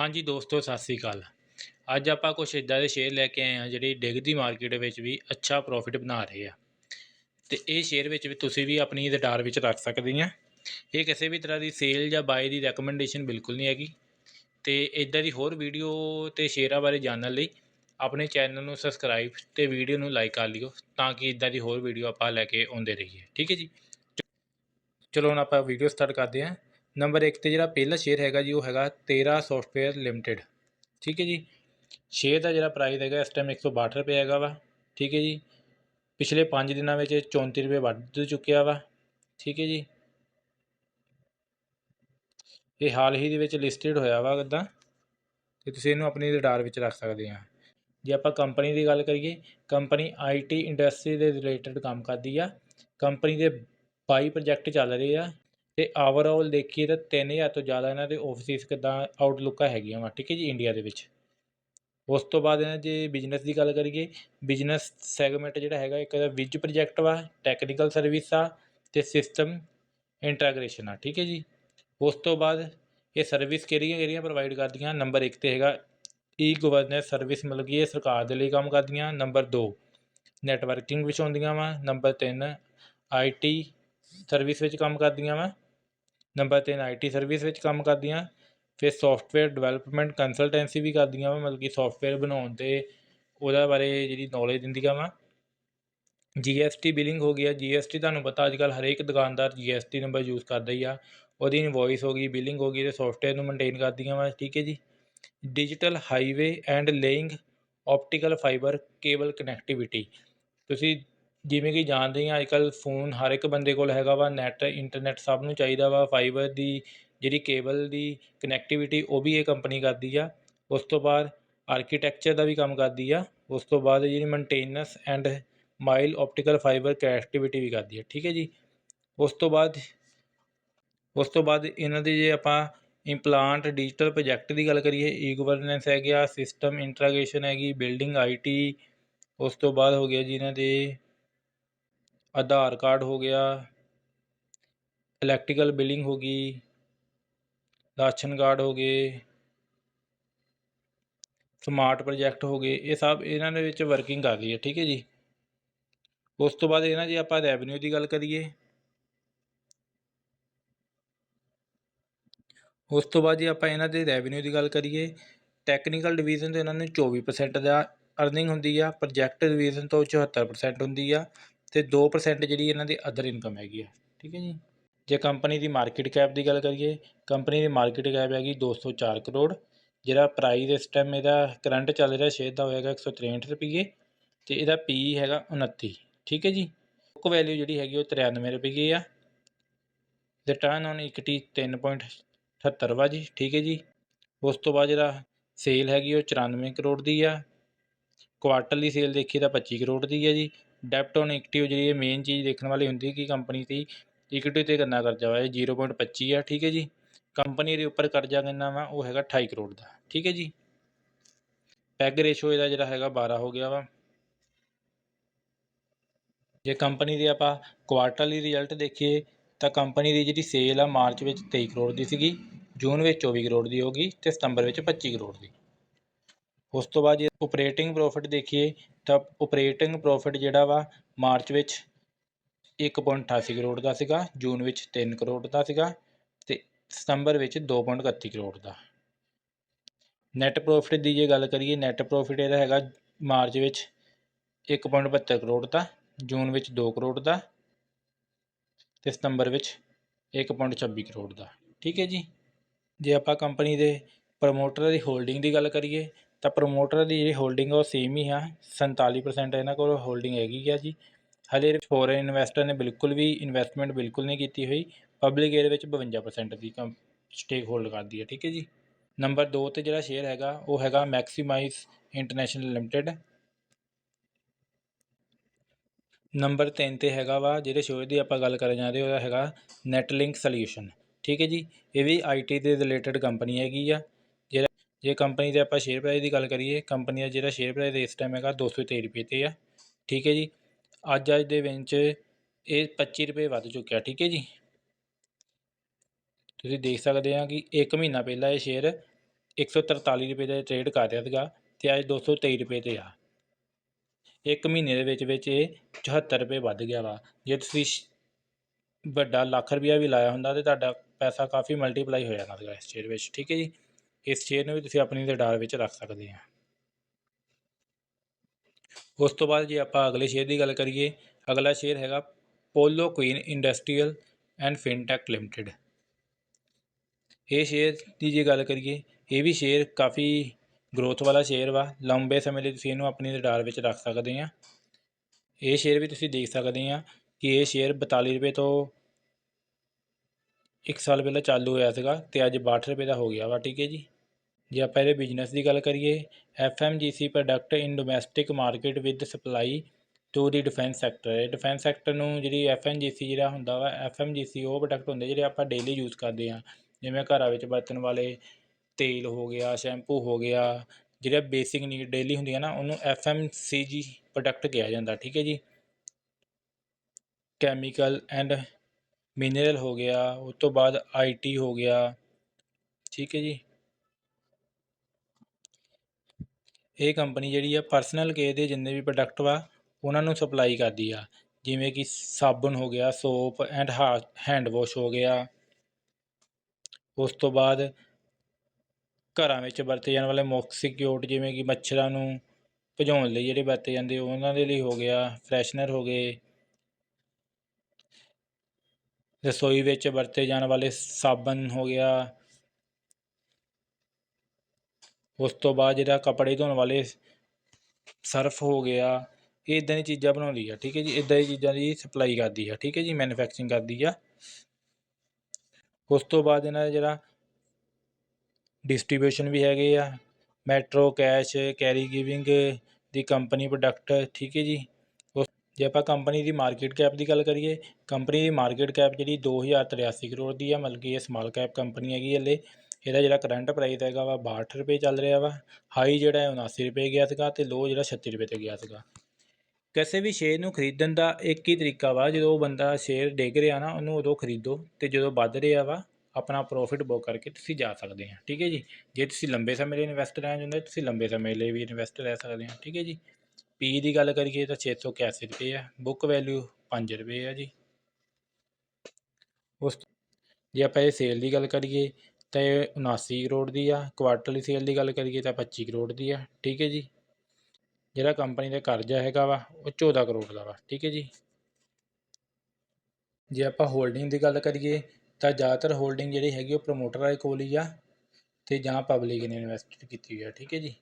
ਹਾਂਜੀ ਦੋਸਤੋ, ਸਤਿ ਸ੍ਰੀ ਅਕਾਲ। ਅੱਜ ਆਪਾਂ ਕੁਝ ਇਦਾਂ ਦੇ ਸ਼ੇਅਰ ਲੈ ਕੇ ਆਏ ਹਾਂ, ਜਿਹੜੇ ਡਿੱਗਦੀ ਮਾਰਕੀਟ ਵਿੱਚ ਵੀ ਅੱਛਾ ਪ੍ਰੋਫਿਟ ਬਣਾ ਰਹੇ ਆ। ਤੇ ਇਹ ਸ਼ੇਅਰ ਵਿੱਚ ਵੀ ਤੁਸੀਂ ਵੀ ਆਪਣੀ ਰਡਾਰ ਵਿੱਚ ਰੱਖ ਸਕਦੇ ਆ। ਇਹ ਕਿਸੇ ਵੀ ਤਰ੍ਹਾਂ ਦੀ ਸੇਲ ਜਾਂ ਬਾਏ ਦੀ ਰეკਮੈਂਡੇਸ਼ਨ ਬਿਲਕੁਲ ਨਹੀਂ ਹੈਗੀ। ਤੇ ਇਦਾਂ ਦੀ ਹੋਰ ਵੀਡੀਓ ਤੇ ਸ਼ੇਅਰਾਂ ਬਾਰੇ ਜਾਣਨ ਲਈ ਆਪਣੇ ਚੈਨਲ ਨੂੰ ਸਬਸਕ੍ਰਾਈਬ ਤੇ ਵੀਡੀਓ ਨੂੰ ਲਾਈਕ ਕਰ ਲਿਓ, ਤਾਂ ਕਿ ਇਦਾਂ ਦੀ ਹੋਰ ਵੀਡੀਓ ਆਪਾਂ ਲੈ ਕੇ ਆਉਂਦੇ ਰਹੀਏ। ਠੀਕ ਹੈ ਜੀ? ਚਲੋ, ਹੁਣ ਆਪਾਂ ਵੀਡੀਓ ਸਟਾਰਟ ਕਰਦੇ ਹਾਂ। ਨੰਬਰ 1 ਤੇ ਜਿਹੜਾ ਪਹਿਲਾ ਸ਼ੇਅਰ ਹੈਗਾ ਜੀ, ਉਹ ਹੈਗਾ ਤੇਰਾ ਸੌਫਟਵੇਅਰ ਲਿਮਟਿਡ ਠੀਕ ਹੈ ਜੀ? ਸ਼ੇਅਰ ਦਾ ਜਿਹੜਾ ਪ੍ਰਾਈਸ ਹੈਗਾ, ਇਸ ਟਾਈਮ 162 ਰੁਪਏ ਹੈਗਾ ਵਾ। ਠੀਕ ਹੈ ਜੀ? ਪਿਛਲੇ 5 ਦਿਨਾਂ ਵਿੱਚ 34 ਰੁਪਏ ਵੱਧ ਚੁੱਕਿਆ ਵਾ। ਠੀਕ ਹੈ ਜੀ? ਇਹ ਹਾਲ ਹੀ ਦੇ ਵਿੱਚ ਲਿਸਟਡ ਹੋਇਆ ਵਾ ਇੱਦਾਂ ਤੇ ਤੁਸੀਂ ਇਹਨੂੰ ਆਪਣੀ ਰਡਾਰ ਵਿੱਚ ਰੱਖ ਸਕਦੇ ਆ। ਜੇ ਆਪਾਂ ਕੰਪਨੀ ਦੀ ਗੱਲ ਕਰੀਏ ਕੰਪਨੀ ਆਈਟੀ ਇੰਡਸਟਰੀ ਦੇ ਰਿਲੇਟਡ ਕੰਮ ਕਰਦੀ ਆ। ਕੰਪਨੀ ਦੇ 22 ਪ੍ਰੋਜੈਕਟ ਚੱਲ ਰਹੇ ਆ। ਅਤੇ ਆਵਰਆਲ ਦੇਖੀਏ ਤਾਂ 3000 ਤੋਂ ਜ਼ਿਆਦਾ ਇਹਨਾਂ ਦੇ ਆਫਿਸਿਸ ਕਿੱਦਾਂ ਆਊਟਲੁੱਕਾਂ ਹੈਗੀਆਂ ਵਾ, ਠੀਕ ਹੈ ਜੀ ਇੰਡੀਆ ਦੇ ਵਿੱਚ। ਉਸ ਤੋਂ ਬਾਅਦ ਇਹਨਾਂ ਜੇ ਬਿਜ਼ਨਸ ਦੀ ਗੱਲ ਕਰੀਏ ਬਿਜ਼ਨਸ ਸੈਗਮੈਂਟ ਜਿਹੜਾ ਹੈਗਾ, ਇੱਕ ਦਾ ਵਿਜ ਪ੍ਰੋਜੈਕਟ ਵਾ ਟੈਕਨੀਕਲ ਸਰਵਿਸ ਆ ਤੇ ਸਿਸਟਮ ਇੰਟੀਗ੍ਰੇਸ਼ਨ ਆ, ਠੀਕ ਹੈ ਜੀ। ਉਸ ਤੋਂ ਬਾਅਦ ਇਹ ਸਰਵਿਸ ਕਿਹੜੀਆਂ ਕਿਹੜੀਆਂ ਪ੍ਰੋਵਾਈਡ ਕਰਦੀਆਂ? ਨੰਬਰ 1 ਤੇ ਹੈਗਾ ਈ ਗਵਰਨੈਂਸ ਸਰਵਿਸ ਮਤਲਬ ਕਿ ਇਹ ਸਰਕਾਰ ਦੇ ਲਈ ਕੰਮ ਕਰਦੀਆਂ। ਨੰਬਰ 2 ਨੈਟਵਰਕਿੰਗ ਵਿੱਚ ਆਉਂਦੀਆਂ ਵਾ। ਨੰਬਰ 3 ਆਈਟੀ ਸਰਵਿਸ ਵਿੱਚ ਕੰਮ ਕਰਦੀਆਂ ਵਾ। ਨੰਬਰ 3 ਆਈਟੀ ਸਰਵਿਸ ਵਿੱਚ ਕੰਮ ਕਰਦੀਆਂ। ਫਿਰ ਸੌਫਟਵੇਅਰ ਡਿਵੈਲਪਮੈਂਟ ਕੰਸਲਟੈਂਸੀ ਵੀ ਕਰਦੀਆਂ ਵਾ, ਮਤਲਬ ਕਿ ਸੌਫਟਵੇਅਰ ਬਣਾਉਣ ਤੇ ਉਹਦਾ ਬਾਰੇ ਜਿਹੜੀ ਨੌਲੇਜ ਦਿੰਦੀਆਂ ਵਾ। ਜੀਐਸਟੀ ਬਿਲਿੰਗ ਹੋ ਗਿਆ ਜੀਐਸਟੀ ਤੁਹਾਨੂੰ ਪਤਾ ਅੱਜ ਕੱਲ੍ਹ ਹਰੇਕ ਦੁਕਾਨਦਾਰ ਜੀਐਸਟੀ ਨੰਬਰ ਯੂਜ਼ ਕਰਦਾ ਹੀ ਆ। ਉਹਦੀ ਇਨਵੋਇਸ ਹੋ ਗਈ ਬਿਲਿੰਗ ਹੋ ਗਈ ਤੇ ਸੌਫਟਵੇਅਰ ਨੂੰ ਮੇਨਟੇਨ ਕਰਦੀਆਂ ਵਾ, ਠੀਕ ਹੈ ਜੀ। Digital highway and laying optical fibre cable connectivity ਤੁਸੀਂ ਜਿਵੇਂ ਕਿ ਜਾਣਦੇ ਹਾਂ ਅੱਜ ਕੱਲ੍ਹ ਫੋਨ ਹਰ ਇੱਕ ਬੰਦੇ ਕੋਲ ਹੈਗਾ ਵਾ ਨੈੱਟ ਇੰਟਰਨੈੱਟ ਸਭ ਨੂੰ ਚਾਹੀਦਾ ਵਾ ਫਾਈਬਰ ਦੀ ਜਿਹੜੀ ਕੇਬਲ ਦੀ ਕਨੈਕਟੀਵਿਟੀ ਉਹ ਵੀ ਇਹ ਕੰਪਨੀ ਕਰਦੀ ਆ। ਉਸ ਤੋਂ ਬਾਅਦ ਆਰਕੀਟੈਕਚਰ ਦਾ ਵੀ ਕੰਮ ਕਰਦੀ ਆ। ਉਸ ਤੋਂ ਬਾਅਦ ਜਿਹੜੀ maintenance and mile optical fibre connectivity ਵੀ ਕਰਦੀ ਆ, ਠੀਕ ਹੈ ਜੀ। ਉਸ ਤੋਂ ਬਾਅਦ, ਉਸ ਤੋਂ ਬਾਅਦ ਇਹਨਾਂ ਦੇ ਜੇ ਆਪਾਂ ਇੰਪਲਾਂਟ ਡਿਜੀਟਲ ਪ੍ਰੋਜੈਕਟ ਦੀ ਗੱਲ ਕਰੀਏ ਈ ਗਵਰਨੈਂਸ ਹੈਗਾ ਸਿਸਟਮ ਇੰਟੀਗ੍ਰੇਸ਼ਨ ਹੈਗੀ ਬਿਲਡਿੰਗ ਆਈਟੀ ਉਸ ਤੋਂ ਬਾਅਦ ਹੋ ਗਿਆ ਜੀ ਇਹਨਾਂ ਦੇ ਆਧਾਰ ਕਾਰਡ ਹੋ ਗਿਆ ਇਲੈਕਟ੍ਰੀਕਲ ਬਿਲਿੰਗ ਹੋ ਗਈ, ਰਾਸ਼ਨ ਕਾਰਡ ਹੋ ਗਏ ਸਮਾਰਟ ਪ੍ਰੋਜੈਕਟ ਹੋ ਗਏ, ਇਹ ਸਭ ਇਹਨਾਂ ਦੇ ਵਿੱਚ ਵਰਕਿੰਗ ਕਰ ਰਹੀ ਹੈ, ਠੀਕ ਹੈ ਜੀ। ਉਸ ਤੋਂ ਬਾਅਦ ਇਹਨਾਂ ਜੇ ਆਪਾਂ ਰੈਵਨਿਊ ਦੀ ਗੱਲ ਕਰੀਏ। ਉਸ ਤੋਂ ਬਾਅਦ ਜੇ ਆਪਾਂ ਇਹਨਾਂ ਦੇ ਰੈਵਨਿਊ ਦੀ ਗੱਲ ਕਰੀਏ ਟੈਕਨੀਕਲ ਡਿਵੀਜ਼ਨ ਤੋਂ ਇਹਨਾਂ ਨੂੰ 24% ਦਾ ਅਰਨਿੰਗ ਹੁੰਦੀ ਆ ਪ੍ਰੋਜੈਕਟ ਡਿਵੀਜ਼ਨ ਤੋਂ 74% ਹੁੰਦੀ ਆ ਅਤੇ ਦੋ ਪ੍ਰਸੈਂਟ ਜਿਹੜੀ ਇਹਨਾਂ ਦੀ ਅਦਰ ਇਨਕਮ ਹੈਗੀ ਆ, ਠੀਕ ਹੈ ਜੀ? ਜੇ ਕੰਪਨੀ ਦੀ ਮਾਰਕੀਟ ਕੈਪ ਦੀ ਗੱਲ ਕਰੀਏ ਕੰਪਨੀ ਦੀ ਮਾਰਕੀਟ ਕੈਪ ਹੈਗੀ 204 ਕਰੋੜ, ਜਿਹੜਾ ਪ੍ਰਾਈਸ ਇਸ ਟਾਈਮ ਇਹਦਾ ਕਰੰਟ ਚੱਲ ਰਿਹਾ ਸ਼ੇਅਰ ਦਾ ਹੋਏਗਾ 163 ਰੁਪਏ ਤੇ ਇਹਦਾ ਪੀ ਹੈਗਾ 29 ਠੀਕ ਹੈ ਜੀ? ਬੁੱਕ ਵੈਲਿਊ ਜਿਹੜੀ ਹੈਗੀ ਉਹ 93 ਰੁਪਏ ਆ। ਰਿਟਰਨ ਔਨ ਇਕਟੀ 3.78 ਵਾ ਜੀ, ਠੀਕ ਹੈ ਜੀ? ਉਸ ਤੋਂ ਬਾਅਦ ਜਿਹੜਾ ਸੇਲ ਹੈਗੀ ਉਹ 94 ਕਰੋੜ ਦੀ ਆ। ਕੁਆਟਰਲੀ ਸੇਲ ਦੇਖੀਏ ਤਾਂ 25 ਕਰੋੜ ਦੀ ਹੈ ਜੀ। ਡੈਪਟ ਔਨ ਇਕਟੀ ਜਿਹੜੀ ਇਹ ਮੇਨ ਚੀਜ਼ ਦੇਖਣ ਵਾਲੀ ਹੁੰਦੀ ਕਿ ਕੰਪਨੀ ਦੀ ਇਕਟੀ ਤੇ ਕਿੰਨਾ ਕਰਜ਼ਾ ਵਾ, ਇਹ 0.25 ਆ, ਠੀਕ ਹੈ ਜੀ। ਕੰਪਨੀ ਦੇ ਉੱਪਰ ਕਰਜ਼ਾ ਕਿੰਨਾ ਵਾ, ਉਹ ਹੈਗਾ 28 ਕਰੋੜ ਦਾ, ਠੀਕ ਹੈ ਜੀ। ਪੈਗ ਰੇਸ਼ੋ ਇਹਦਾ ਜਿਹੜਾ ਹੈਗਾ 12 ਹੋ ਗਿਆ ਵਾ। ਜੇ ਕੰਪਨੀ ਦੇ ਆਪਾਂ ਕੁਆਰਟਰਲੀ ਰਿਜ਼ਲਟ ਦੇਖੀਏ, ਤਾਂ ਕੰਪਨੀ ਦੀ ਜਿਹੜੀ ਸੇਲ ਆ ਮਾਰਚ ਵਿੱਚ 23 ਕਰੋੜ ਦੀ ਸੀਗੀ, ਜੂਨ ਵਿੱਚ 24 ਕਰੋੜ ਦੀ ਹੋ ਗਈ, ਤੇ ਸਤੰਬਰ ਵਿੱਚ 25 ਕਰੋੜ ਦੀ। ਉਸ ਤੋਂ ਬਾਅਦ ਜੇ ਆਪਰੇਟਿੰਗ ਪ੍ਰੋਫਿਟ ਦੇਖੀਏ ਤਾਂ ਓਪਰੇਟਿੰਗ ਪ੍ਰੋਫਿਟ ਜਿਹੜਾ ਵਾ ਮਾਰਚ ਵਿੱਚ 1.88 ਕਰੋੜ ਦਾ ਸੀਗਾ, ਜੂਨ ਵਿੱਚ ਤਿੰਨ ਕਰੋੜ ਦਾ ਸੀਗਾ ਅਤੇ ਸਤੰਬਰ ਵਿੱਚ 2.31 ਕਰੋੜ ਦਾ। ਨੈੱਟ ਪ੍ਰੋਫਿਟ ਦੀ ਜੇ ਗੱਲ ਕਰੀਏ ਨੈੱਟ ਪ੍ਰੋਫਿਟ ਇਹਦਾ ਹੈਗਾ ਮਾਰਚ ਵਿੱਚ 1.72 ਕਰੋੜ ਦਾ, ਜੂਨ ਵਿੱਚ 2 ਕਰੋੜ ਦਾ ਤੇ ਸਤੰਬਰ ਵਿੱਚ 1.26 ਕਰੋੜ ਦਾ। ਠੀਕ ਹੈ ਜੀ? ਜੇ ਆਪਾਂ ਕੰਪਨੀ ਦੇ ਪ੍ਰਮੋਟਰ ਦੀ ਹੋਲਡਿੰਗ ਦੀ ਗੱਲ ਕਰੀਏ ਤਾਂ ਪ੍ਰਮੋਟਰ ਦੀ ਜਿਹੜੀ ਹੋਲਡਿੰਗ ਉਹ ਸੇਮ ਹੀ ਆ 47% ਇਹਨਾਂ ਕੋਲ ਹੋਲਡਿੰਗ ਹੈਗੀ ਆ ਜੀ। ਹਲੇ ਫੋਰਨ ਇਨਵੈਸਟਰ ਨੇ ਬਿਲਕੁਲ ਵੀ ਇਨਵੈਸਟਮੈਂਟ ਬਿਲਕੁਲ ਨਹੀਂ ਕੀਤੀ ਹੋਈ ਪਬਲਿਕ ਏਅਰ ਵਿੱਚ 52% ਦੀ ਸਟੇਕ ਹੋਲਡ ਕਰਦੀ ਹੈ ਠੀਕ ਹੈ ਜੀ। ਨੰਬਰ 2 ਤੇ ਜਿਹੜਾ ਸ਼ੇਅਰ ਹੈਗਾ, ਉਹ ਹੈਗਾ ਮੈਕਸਿਮਾਈਜ਼ ਇੰਟਰਨੈਸ਼ਨਲ ਲਿਮਟਿਡ ਨੰਬਰ 3 ਤੇ ਹੈਗਾ ਵਾ ਜਿਹੜੇ ਸ਼ੋਅ ਦੀ ਆਪਾਂ ਗੱਲ ਕਰਨ ਜਾ ਰਹੇ ਉਹਦਾ ਹੈਗਾ ਨੈਟਲਿੰਕ ਸੋਲਿਊਸ਼ਨ ਠੀਕ ਹੈ ਜੀ। ਇਹ ਵੀ ਆਈਟੀ ਦੇ ਰਿਲੇਟਡ ਕੰਪਨੀ ਹੈਗੀ ਆ। ਜੇ ਕੰਪਨੀ ਦੇ ਆਪਾਂ ਸ਼ੇਅਰ ਪ੍ਰਾਈਸ ਦੀ ਗੱਲ ਕਰੀਏ ਕੰਪਨੀ ਦਾ ਜਿਹੜਾ ਸ਼ੇਅਰ ਪ੍ਰਾਈਸ ਇਸ ਟਾਈਮ ਹੈਗਾ 223 ਰੁਪਏ ਤੇ ਆ, ਠੀਕ ਹੈ ਜੀ। ਅੱਜ ਅੱਜ ਦੇ ਵਿੱਚ ਇਹ 25 ਰੁਪਏ ਵੱਧ ਚੁੱਕਿਆ, ਠੀਕ ਹੈ ਜੀ। ਤੁਸੀਂ ਦੇਖ ਸਕਦੇ ਆ ਕਿ 1 ਮਹੀਨਾ ਪਹਿਲਾਂ ਇਹ ਸ਼ੇਅਰ 143 ਰੁਪਏ ਦਾ ਟਰੇਡ ਕਰ ਰਿਹਾ ਸੀਗਾ ਤੇ ਅੱਜ 223 ਰੁਪਏ ਤੇ ਆ। ਇੱਕ ਮਹੀਨੇ ਦੇ ਵਿੱਚ ਵਿੱਚ ਇਹ 74 ਰੁਪਏ ਵੱਧ ਗਿਆ ਵਾ। ਜੇ ਤੁਸੀਂ ਸ਼- ਵੱਡਾ ਲੱਖ ਰੁਪਇਆ ਵੀ ਲਾਇਆ ਹੁੰਦਾ ਤੇ ਤੁਹਾਡਾ ਪੈਸਾ ਕਾਫੀ ਮਲਟੀਪਲਾਈ ਹੋ ਜਾਣਾ ਸੀਗਾ ਇਸ ਸ਼ੇਅਰ ਵਿੱਚ, ਠੀਕ ਹੈ ਜੀ। ਇਸ ਸ਼ੇਅਰ ਨੂੰ ਵੀ ਤੁਸੀਂ ਆਪਣੀ ਰਡਾਰ ਵਿੱਚ ਰੱਖ ਸਕਦੇ ਆ। ਉਸ ਤੋਂ ਬਾਅਦ ਜੇ ਆਪਾਂ ਅਗਲੇ ਸ਼ੇਅਰ ਦੀ ਗੱਲ ਕਰੀਏ, ਅਗਲਾ ਸ਼ੇਅਰ ਹੈਗਾ Polo Queen Industrial and Fintech Limited. ਇਹ ਸ਼ੇਅਰ ਦੀ ਜੇ ਗੱਲ ਕਰੀਏ, ਇਹ ਵੀ ਸ਼ੇਅਰ ਕਾਫੀ ਗਰੋਥ ਵਾਲਾ ਸ਼ੇਅਰ ਵਾ। ਲੰਬੇ ਸਮੇਂ ਲਈ ਤੁਸੀਂ ਇਹਨੂੰ ਆਪਣੀ ਰਡਾਰ ਵਿੱਚ ਰੱਖ ਸਕਦੇ ਆ। ਇਹ ਸ਼ੇਅਰ ਵੀ ਤੁਸੀਂ ਦੇਖ ਸਕਦੇ ਆ ਕਿ ਇਹ ਸ਼ੇਅਰ 42 ਰੁਪਏ ਤੋਂ ਇੱਕ ਸਾਲ ਪਹਿਲਾਂ ਚਾਲੂ ਹੋਇਆ ਸੀਗਾ ਤੇ ਅੱਜ 62 ਰੁਪਏ ਦਾ ਹੋ ਗਿਆ ਵਾ, ਠੀਕ ਹੈ ਜੀ। ਜੇ ਆਪਾਂ ਇਹਦੇ ਬਿਜ਼ਨਸ ਦੀ ਗੱਲ ਕਰੀਏ FMCG product in domestic market with supply to the defence sector ਹੈ ਡਿਫੈਂਸ ਸੈਕਟਰ ਨੂੰ ਜਿਹੜੀ ਐਫਐਮਜੀਸੀ ਜਿਹੜਾ ਹੁੰਦਾ ਵਾ ਐਫਐਮਜੀਸੀ ਉਹ ਪ੍ਰੋਡਕਟ ਹੁੰਦੇ ਜਿਹੜੇ ਆਪਾਂ ਡੇਲੀ ਯੂਜ਼ ਕਰਦੇ ਆ ਜਿਵੇਂ ਘਰਾਂ ਵਿੱਚ ਵਰਤਣ ਵਾਲੇ, ਤੇਲ ਹੋ ਗਿਆ ਸ਼ੈਂਪੂ ਹੋ ਗਿਆ ਜਿਹੜੇ ਬੇਸਿਕ ਨੀਡ ਡੇਲੀ ਹੁੰਦੀਆਂ ਨਾ, ਉਹਨੂੰ ਐਫਐਮਸੀਜੀ ਪ੍ਰੋਡਕਟ ਕਿਹਾ ਜਾਂਦਾ, ਠੀਕ ਹੈ ਜੀ। ਕੈਮੀਕਲ ਐਂਡ ਮਿਨਰਲ ਹੋ ਗਿਆ, ਉਸ ਤੋਂ ਬਾਅਦ ਆਈ ਟੀ ਹੋ ਗਿਆ। ਠੀਕ ਹੈ ਜੀ। ਇਹ ਕੰਪਨੀ ਜਿਹੜੀ ਆ ਪਰਸਨਲ ਕੇ ਦੇ ਜਿੰਨੇ ਵੀ ਪ੍ਰੋਡਕਟ ਵਾ, ਉਹਨਾਂ ਨੂੰ ਸਪਲਾਈ ਕਰਦੀ ਆ। ਜਿਵੇਂ ਕਿ ਸਾਬਣ ਹੋ ਗਿਆ ਸੋਪ ਐਂਡ ਹੈਂਡ ਵਾਸ਼ ਹੋ ਗਿਆ। ਉਸ ਤੋਂ ਬਾਅਦ ਘਰਾਂ ਵਿੱਚ ਵਰਤੇ ਜਾਣ ਵਾਲੇ ਮੋਕਸੀਕਿਊਟ ਜਿਵੇਂ ਕਿ ਮੱਛਰਾਂ ਨੂੰ ਭਜਾਉਣ ਲਈ ਜਿਹੜੇ ਵਰਤੇ ਜਾਂਦੇ, ਉਹਨਾਂ ਦੇ ਲਈ ਹੋ ਗਿਆ ਫਰੈਸ਼ਨਰ ਹੋ ਗਏ। ਰਸੋਈ ਵਿੱਚ ਵਰਤੇ ਜਾਣ ਵਾਲੇ ਸਾਬਣ ਹੋ ਗਿਆ। ਉਸ ਤੋਂ ਬਾਅਦ ਜਿਹੜਾ ਕੱਪੜੇ ਧੋਣ ਵਾਲੇ ਸਰਫ ਹੋ ਗਿਆ। ਇਹ ਇਦਾਂ ਦੀ ਚੀਜ਼ਾਂ ਬਣਾਉਂਦੀ ਆ, ਠੀਕ ਹੈ ਜੀ? ਇਦਾਂ ਦੀ ਚੀਜ਼ਾਂ ਦੀ ਸਪਲਾਈ ਕਰਦੀ ਆ, ਠੀਕ ਹੈ ਜੀ? ਮੈਨੂਫੈਕਚਰਿੰਗ ਕਰਦੀ ਆ। ਉਸ ਤੋਂ ਬਾਅਦ ਇਹਨਾਂ ਦਾ ਜਿਹੜਾ ਡਿਸਟ੍ਰੀਬਿਊਸ਼ਨ ਵੀ ਹੈਗੇ ਆ। ਮੈਟਰੋ ਕੈਸ਼ ਕੈਰੀ ਗਿਵਿੰਗ ਦੀ ਕੰਪਨੀ ਪ੍ਰੋਡਕਟ ਠੀਕ ਹੈ ਜੀ? ਜੇ ਆਪਾਂ ਕੰਪਨੀ ਦੀ ਮਾਰਕੀਟ ਕੈਪ ਦੀ ਗੱਲ ਕਰੀਏ ਕੰਪਨੀ ਦੀ ਮਾਰਕੀਟ ਕੈਪ ਜਿਹੜੀ 2083 ਕਰੋੜ ਦੀ ਆ, ਮਤਲਬ ਕਿ ਇਹ ਸਮਾਲ ਕੈਪ ਕੰਪਨੀ ਹੈਗੀ ਹਲੇ, ਇਹਦਾ ਜਿਹੜਾ ਕਰੰਟ ਪ੍ਰਾਈਸ ਹੈਗਾ ਵਾ 62 ਰੁਪਏ ਚੱਲ ਰਿਹਾ ਵਾ ਹਾਈ ਜਿਹੜਾ ਹੈ 79 ਰੁਪਏ ਗਿਆ ਸੀਗਾ ਤੇ ਲੋ ਜਿਹੜਾ 36 ਰੁਪਏ ਤੇ ਗਿਆ ਸੀਗਾ। ਕਿਸੇ ਵੀ ਸ਼ੇਅਰ ਨੂੰ ਖਰੀਦਣ ਦਾ ਇੱਕ ਹੀ ਤਰੀਕਾ ਵਾ, ਜਦੋਂ ਬੰਦਾ ਸ਼ੇਅਰ ਡਿੱਗ ਰਿਹਾ ਨਾ, ਉਹਨੂੰ ਉਦੋਂ ਖਰੀਦੋ ਤੇ ਜਦੋਂ ਵੱਧ ਰਿਹਾ ਵਾ, ਆਪਣਾ ਪ੍ਰੋਫਿਟ ਬੁੱਕ ਕਰਕੇ ਤੁਸੀਂ ਜਾ ਸਕਦੇ ਆ, ਠੀਕ ਹੈ ਜੀ? ਜੇ ਤੁਸੀਂ ਲੰਬੇ ਸਮੇਂ ਲਈ ਇਨਵੈਸਟ ਰਹਿਣਾ ਚਾਹੁੰਦੇ ਤੁਸੀਂ ਲੰਬੇ ਸਮੇਂ ਲਈ ਵੀ ਇਨਵੈਸਟ ਰਹਿ ਸਕਦੇ ਆ, ਠੀਕ ਹੈ ਜੀ? ਪੀ ਦੀ ਗੱਲ ਕਰੀਏ ਤਾਂ 681 ਰੁਪਏ ਆ ਬੁੱਕ ਵੈਲਿਊ 5 ਰੁਪਏ ਆ ਜੀ। ਉਸ ਜੇ ਆਪਾਂ ਇਹ ਸੇਲ ਦੀ ਗੱਲ ਕਰੀਏ ਤਾਂ ਇਹ 79 ਕਰੋੜ ਦੀ ਆ ਕੁਆਟਰਲੀ ਸੇਲ ਦੀ ਗੱਲ ਕਰੀਏ ਤਾਂ 25 ਕਰੋੜ ਦੀ ਆ, ਠੀਕ ਹੈ ਜੀ। ਜਿਹੜਾ ਕੰਪਨੀ ਦਾ ਕਰਜ਼ਾ ਹੈਗਾ ਵਾ, ਉਹ 14 ਕਰੋੜ ਦਾ ਵਾ, ਠੀਕ ਹੈ ਜੀ। ਜੇ ਆਪਾਂ ਹੋਲਡਿੰਗ ਦੀ ਗੱਲ ਕਰੀਏ ਤਾਂ ਜ਼ਿਆਦਾਤਰ ਹੋਲਡਿੰਗ ਜਿਹੜੀ ਹੈਗੀ ਉਹ ਪ੍ਰਮੋਟਰ ਵਾਲੇ ਕੋਲ ਹੀ ਆ, ਤੇ ਜਾਂ ਪਬਲਿਕ ਨੇ ਇਨਵੈਸਟ ਕੀਤੀ ਹੋਈ ਆ, ਠੀਕ ਹੈ ਜੀ।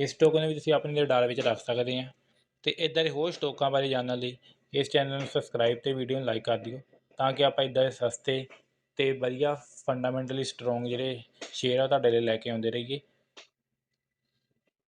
ਇਸ ਟੋਕਨ ਵੀ ਤੁਸੀਂ ਆਪਣੇ ਰਡਾਰ ਵਿੱਚ ਰੱਖ ਸਕਦੇ ਆ। ਤੇ ਇਦਾਂ ਦੇ ਹੋਰ ਸਟੋਕਾਂ ਬਾਰੇ ਜਾਣਨ ਲਈ ਇਸ ਚੈਨਲ ਨੂੰ ਸਬਸਕ੍ਰਾਈਬ ਤੇ ਵੀਡੀਓ ਨੂੰ ਲਾਈਕ ਕਰ ਦਿਓ ਤਾਂ ਕਿ ਆਪਾਂ ਇਦਾਂ ਦੇ ਸਸਤੇ ਤੇ ਵਧੀਆ ਫੰਡਾਮੈਂਟਲੀ ਸਟਰੋਂਗ ਜਿਹੜੇ ਸ਼ੇਅਰ ਆ ਤੁਹਾਡੇ ਲਈ ਲੈ ਕੇ ਆਉਂਦੇ ਰਹੀਏ।